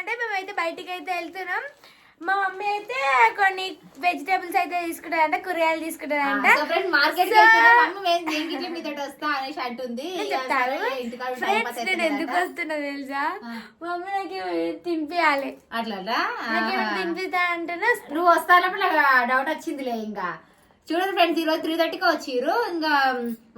ఏమైందంటే మేమైతే బయటికి అయితే వెళ్తున్నాం. మా మమ్మీ అయితే కొన్ని వెజిటేబుల్స్ అయితే తీసుకుంటారంట కూరగాయలు తీసుకుంటారంట మార్కెట్ నేను ఎందుకు. వస్తున్నా తెలుసా? మమ్మీ నాకు తినిపించాలి అట్లా తినిపిస్తా అంటేనే? నువ్వు వస్తానప్పుడు నాకు డౌట్ వచ్చిందిలే ఇంకా. చూడండి ఫ్రెండ్స్ ఈ రోజు త్రీ థర్టీకి వచ్చిర్రు. ఇంకా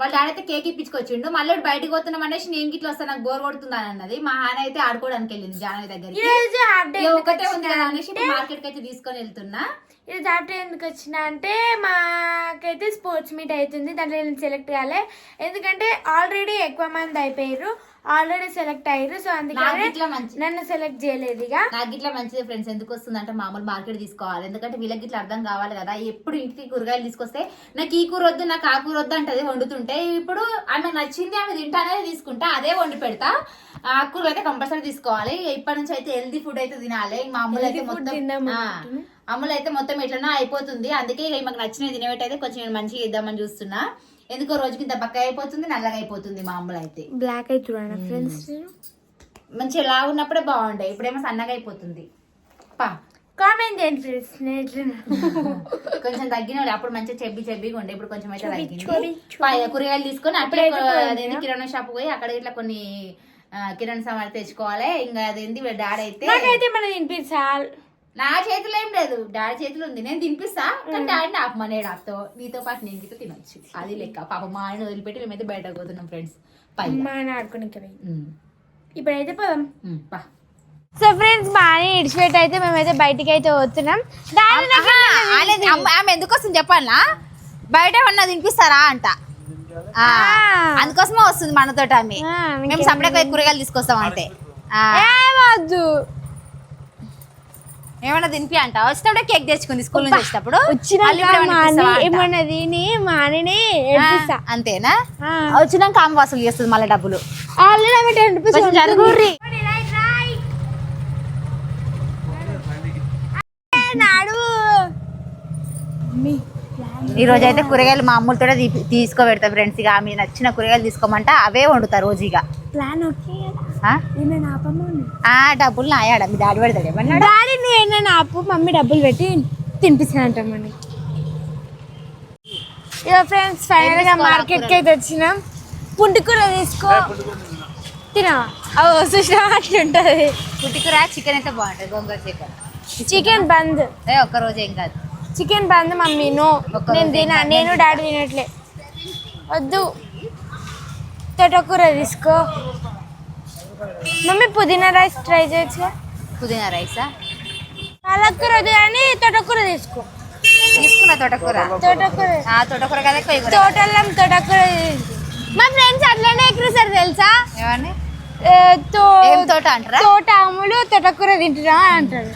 వాళ్ళ డాడీ అయితే కేక్ ఇప్పించుకొచ్చిండు. మళ్ళీ బయటికి పోతున్నాం అనేసి నేను గిట్ల వస్తా నాకు బోర్ కొడుతుందని అన్నది. మా ఆయన అయితే ఆడుకోవడానికి వెళ్ళింది జానవి ఈరోజు ఇక ఒకటే ఉంది కదా అనేసి మార్కెట్కి అయితే తీసుకొని వెళ్తున్నా. ఇది హాఫ్ డే ఎందుకు వచ్చిన అంటే మాకైతే స్పోర్ట్స్ మీట్ అవుతుంది. దాంట్లో నేను సెలెక్ట్ కాలే. ఎందుకంటే ఆల్రెడీ ఎక్కువ మంది అయిపోయారు ఆల్రెడీ సెలెక్ట్ అయ్యారు సో అందుకనే మంచి నన్ను సెలెక్ట్ చేయలేదు ఇక. నాకు ఇట్లా మంచిది ఫ్రెండ్స్ ఎందుకు వస్తుంది అంటే మామూలు మార్కెట్ తీసుకోవాలి. ఎందుకంటే వీళ్ళకి ఇట్లా అర్థం కావాలి కదా. ఎప్పుడు ఇంటికి కూరగాయలు తీసుకొస్తే నాకు ఈ కూర వద్దు నాకు ఆ కూర వద్దు అంటది వండుతుంటే ఇప్పుడు ఆమె నచ్చింది ఆమె తింటానే తీసుకుంటా అదే వండి పెడతా. ఆ కూర అయితే కంపల్సరీ తీసుకోవాలి. ఇప్పటి నుంచి అయితే హెల్దీ ఫుడ్ అయితే తినాలి. మా అమ్ములు అయితే మొత్తం. అమ్ములు అయితే మొత్తం ఎట్లనో అయిపోతుంది. అందుకే ఇక మాకు నచ్చినవి తినేవి అయితే కొంచెం మంచిగా ఇద్దామని చూస్తున్నా. ఎందుకో రోజుకి ఇంత బక్క అయిపోతుంది నల్లగా అయిపోతుంది మా అమ్ములు అయితే బ్లాక్ అవుతున్నాను ఫ్రెండ్స్ మంచిగా లావు ఉన్నప్పుడే బాగుండే ఇప్పుడేమో సన్నగా అయిపోతుంది. పా. కామెంట్ చేయండి ఫ్రెండ్స్. కొంచెం తగ్గిన అప్పుడు మంచిగా చెబ్బి చెబ్బిగా ఉండే ఇప్పుడు కొంచెం అయితే తగ్గింది. కూరగాయలు తీసుకొని అప్పుడే. అదేంటి కిరాణా షాప్ పోయి అక్కడ ఇట్లా కొన్ని కిరాణా సామాన్లు తెచ్చుకోవాలి. ఇంకా అదేంటి డాడీ అయితే నాకైతే మన తినిపించాలి. నా చేతిలో ఏం లేదు. డాడీ చేతిలో ఉంది. నేను తినిపిస్తా. కానీ డాడీ ఆపమనే డాక్తో నీతో పాటు నేను గిట్ల తినొచ్చు. అది లెక్క. పాప మా ఆయన వదిలిపెట్టి మేమైతే బయటకు పోతున్నాం ఫ్రెండ్స్. పై మా ఆయన ఆడుకోనికి ఇప్పుడైతే పోదాం. పా. సో ఫ్రెండ్స్ బాగానే ఇడిచిపెట్టి అయితే మేమైతే బయటికి అయితే పోతున్నాం. అమ్మ- ఆమె ఎందుకు వస్తుంది చెప్పాలా? బయట ఏమన్నా తినిపిస్తారా అంట. ఆ, అందుకోసమే వస్తుంది మనతోటి ఆమె. మేము సపరేట్ పోయి కూరగాయలు తీసుకొస్తాం అంతే. ఆ, ఏమన్నా తినిపి అంట? వచ్చేటప్పుడే కేక్ తెచ్చుకుంది స్కూల్ నుంచి వచ్చేటప్పుడు. తిని మా అన్నని ఏడిపిస్తా ఆ, అంతేనా. వచ్చినాక ఆమె వసూలు చేస్తుంది మళ్ళీ డబ్బులు. జరుగుర్రి. ఈ రోజు అయితే కూరగాయలు మా అమ్ములతో తీసుకోబెడతా ఫ్రెండ్స్. ఇక ఆమె నచ్చిన కూరగాయలు తీసుకోమంట అవే వండుతా రోజు ఇక. ప్లాన్ ఓకే డబ్బులు నాయాడ మీ డాడీ పెడతాడు ఏమన్నాడు డాడీ నువ్వు ఏమైనా ఆపు మమ్మీ డబ్బులు పెట్టి తినిపిస్తానంటామని ఇక ఫ్రెండ్స్ ఫైనల్గా తీసుకోవాలా మార్కెట్కి అయితే వచ్చినాం పుంటికూర తీసుకో తినా ఓ సుష్మా అట్లుంటది పుట్టికూర చికెన్ అయితే బాగుంటుంది గోంగూర చికెన్ చికెన్ బంద్ ఒక్క రోజు ఏం కాదు చికెన్ బంద్ మమ్మీ నో నేను తినా నేను నేను డాడీ తినట్లే వద్దు తోటకూర తీసుకో మమ్మీ పుదీనా రైస్ ట్రై చేయొచ్చు పుదీనా రైసా? పాలకూర వద్దు కానీ తోటకూర తీసుకో. తీసుకున్న తోటకూర? తోటకూర. ఆ తోటకూర కదా తోటల్లో తోటకూర. మా ఫ్రెండ్స్ అట్లనే ఎక్కిరిస్తారు తెలుసా? ఏమని? తోట అంటారా? తోట అమ్ములు తోటకూర తింటున్నా అంటారు.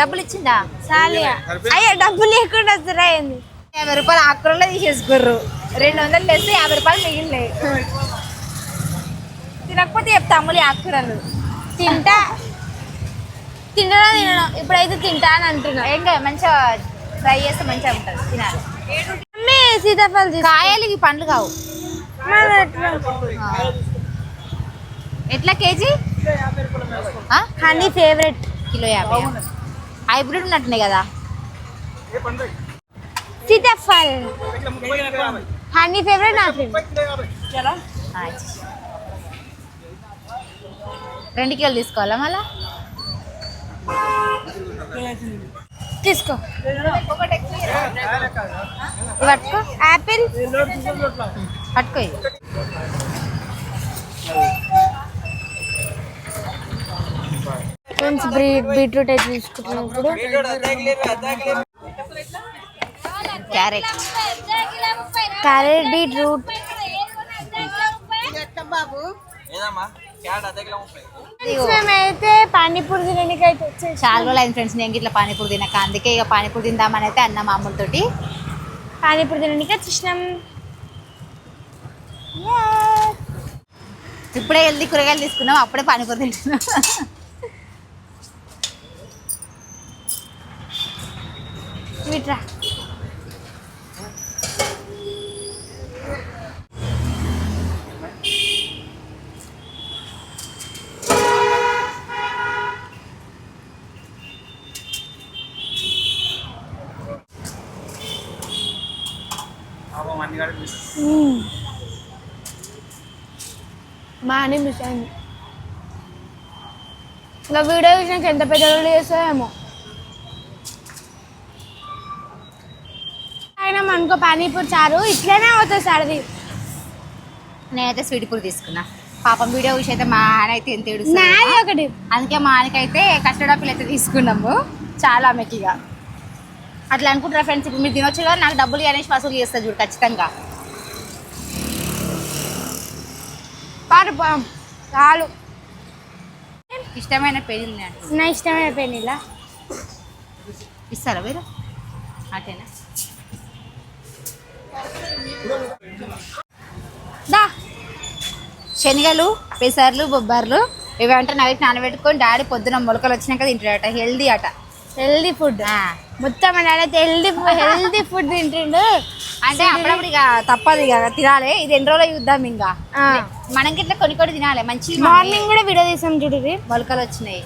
డబ్బులు ఇచ్చిందా? చాలిగా అయ్యో డబ్బులు లేకుండా ఏంది? యాభై రూపాయలు ఆకుకూరలో తీసేసుకుర్రు. రెండు వందలు తెస్తే యాభై రూపాయలు మిగిలినాయి. తినకపోతే చెప్తా అమ్ములు ఈ ఆకుకూరలు తింటా. తినడం తినడం. ఇప్పుడైతే తింటా అని అంటున్నా. ఏం కాదు మంచిగా ఫ్రై చేస్తే మంచిగా ఉంటుంది. తినాలి. మమ్మీ సీతాఫలం కాయలు ఇవి పండ్లు కావు. ఎట్లా? కేజీ? Honey favourite. కిలో యాభై. హైబ్రిడ్ ఉన్నట్టున్నాయి కదా. సీతాఫల్. హనీ ఫేవరెట్ నా ఫేవరెట్. రెండు కిలోలు తీసుకోవాలా మళ్ళా? తీసుకో. పట్టుకో. యాపిల్? పట్టుకో ఇవి. ఫ్రెండ్స్ బీట్రూట్ అయితే తీసుకుంటున్నప్పుడు క్యారెట్. Carrot beetroot. ఇదిగో. మేమైతే పానీపూరి తినడానికి అయితే వచ్చేసి చాలా రోజులు అయింది ఫ్రెండ్స్ నేను ఇట్లా పానీపూరి తినక. అందుకే ఇక పానీపూరి తిందామని అయితే అన్న మామూలుతోటి. పానీపూరి తినడానికి వచ్చేసినాం. ఇప్పుడే వెళ్ళి కూరగాయలు తీసుకున్నాం అప్పుడే పానీపూరి తింటున్నాం. విట్రా మా అని మిస్ అయింది ఇంకా వీడియో చూసినాక ఎంత పెద్ద చేస్తామేమో అయినా మనకో పానీపూరి చారు ఇట్లనే అవుతుంది సరది నేనైతే స్వీట్ పూరి తీసుకున్నా. పాపం వీడియో విషయం అయితే మా ఆయన అయితే ఎంత ఏడుస్తుంది ఒకటి. అందుకే మా ఆయనకైతే కస్టర్డ్ ఆపిల్ అయితే తీసుకున్నాము. చాలా ఆమెకి ఇక అట్లా అనుకుంటారా ఫ్రెండ్స్ ఇప్పుడు మీరు తినొచ్చు కదా నాకు డబ్బులు అనేసి వసూలు చేస్తా చూడు ఖచ్చితంగా. పారు చాలు. ఇష్టమైన పెళ్ళి నా ఇష్టమైన పెళ్ళిలా ఇస్తారా మీరు? అటేనా? దా. శనగలు పెసర్లు బొబ్బర్లు ఇవి అంటే నైట్ నానబెట్టుకొని డాడీ పొద్దున మొలకలు వచ్చినాక తింటాడట హెల్దీ అట. Healthy food. మొత్తం అయితే హెల్దీ హెల్దీ ఫుడ్ తింటుండు. అంటే అప్పుడప్పుడు ఇక తప్పదు ఇక తినాలి. ఇది ఎన్ని రోజులు చూద్దాం ఇంకా. మనకి ఇట్లా కొన్ని కొన్ని తినాలి. మంచి మార్నింగ్ కూడా వీడియో తీసాం చూడు మొలకలు వచ్చినాయి.